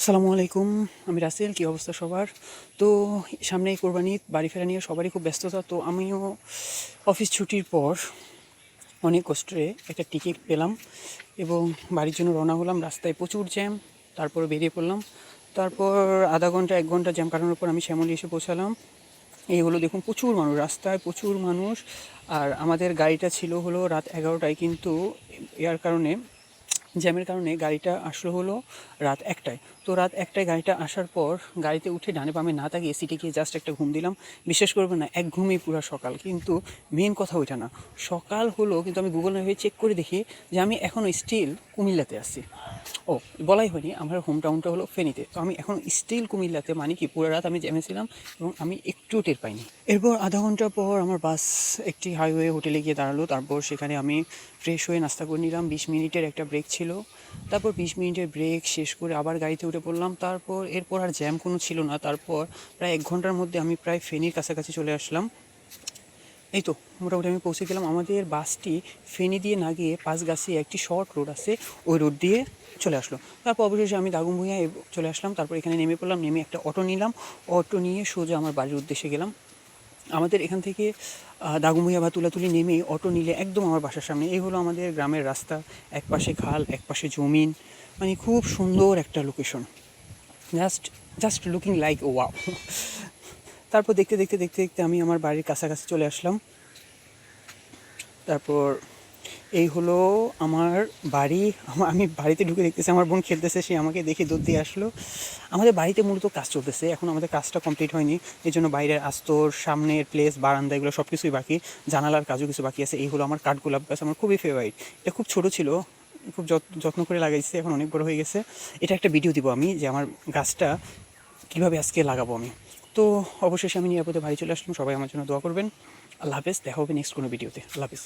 আসসালামু আলাইকুম। আমি রাসেল কী অবস্থা সবার? তো সামনেই কোরবানি ঈদ, বাড়ি ফেরা নিয়ে সবারই খুব ব্যস্ততা। তো আমিও অফিস ছুটির পর অনেক কষ্টে একটা টিকিট পেলাম এবং বাড়ির জন্য রওনা হলাম। রাস্তায় প্রচুর জ্যাম তারপর বেরিয়ে পড়লাম। তারপর আধা ঘণ্টা এক ঘণ্টা জ্যাম কাটানোর পর আমি শ্যামলী এসে পৌঁছালাম। এই হলো দেখুন প্রচুর মানুষ রাস্তায় প্রচুর মানুষ। আর আমাদের গাড়িটা ছিল হলো রাত এগারোটায় কিন্তু এর কারণে জ্যামের কারণে গাড়িটা আসলো হলো রাত একটায়। তো রাত একটায় গাড়িটা আসার পর গাড়িতে উঠে ডানে বামে না তাকিয়ে সিটে গিয়ে জাস্ট একটা ঘুম দিলাম। বিশ্বাস করব না, এক ঘুমেই পুরো সকাল। কিন্তু মেন কথা ওইটা না। সকাল হলো, কিন্তু আমি গুগল ম্যাপে চেক করে দেখি যে আমি এখনও স্টিল কুমিল্লাতে আছি। ও, বলাই হয়নি, আমার হোম টাউনটা হলো ফেনীতে। তো আমি এখন স্টিল কুমিল্লাতে মানে কি, পুরো রাত আমি জেমেছিলাম এবং আমি একটু টের পাইনি। এরপর আধা ঘণ্টা পর আমার বাস একটি হাইওয়ে হোটেলে গিয়ে দাঁড়াল। তারপর সেখানে আমি ফ্রেশ হয়ে নাস্তা করে নিলাম। বিশ মিনিটের একটা ব্রেক ছিল। তারপর বিশ মিনিটের ব্রেক শেষ করে আবার গাড়িতে উঠে পড়লাম। তারপর এরপর আর জ্যাম কোনো ছিল না। তারপর প্রায় এক ঘণ্টার মধ্যে আমি প্রায় ফেনীর কাছাকাছি চলে আসলাম। এই তো, মোটামুটি আমি পৌঁছে গেলাম। আমাদের বাসটি ফেনী দিয়ে না গিয়ে পাঁচগাছি একটি শর্ট রোড আছে, ওই রোড দিয়ে চলে আসলো। তারপর অবশেষে আমি দাগুম ভুঁইয়া চলে আসলাম। তারপর এখানে নেমে পড়লাম, নেমে একটা অটো নিলাম। অটো নিয়ে সোজা আমার বাড়ির উদ্দেশ্যে গেলাম। আমাদের এখান থেকে দাগুমুইয়া বা তুলাতুলি নেমে অটো নিলে একদম আমার বাসার সামনে। এই হলো আমাদের গ্রামের রাস্তা এক পাশে খাল এক পাশে জমিন। মানে খুব সুন্দর একটা location just just looking like wow তারপর দেখতে দেখতে দেখতে দেখতে আমি আমার বাড়ির কাছাকাছি চলে আসলাম। তারপর এই হলো আমার বাড়ি। আমি বাড়িতে ঢুকে দেখতেছি, আমার বোন খেলতেছে, সে আমাকে দেখে দৌড় দিয়ে আসলো। আমাদের বাড়িতে মূলত কাজ চলতেছে, এখন আমাদের কাজটা কমপ্লিট হয়নি। এই জন্য বাইরের আস্তর, সামনের প্লেস বারান্দা এগুলো সব কিছুই বাকি। জানালার কাজও কিছু বাকি আছে। এই হলো আমার কাঠগোলাপ গাছ, আমার খুবই ফেভারিট এটা খুব ছোট ছিল, খুব যত- যত্ন করে লাগাইছে, এখন অনেক বড় হয়ে গেছে। এটা একটা ভিডিও দিব আমি যে আমার গাছটা কীভাবে আজকে লাগাবো আমি। তো অবশেষে আমি নিরাপদে বাড়ি চলে আসলাম। সবাই আমার জন্য দোয়া করবেন। আল্লাহ হাফেজ, দেখা হবে নেক্সট কোনো ভিডিওতে আল্লাহ হাফেজ।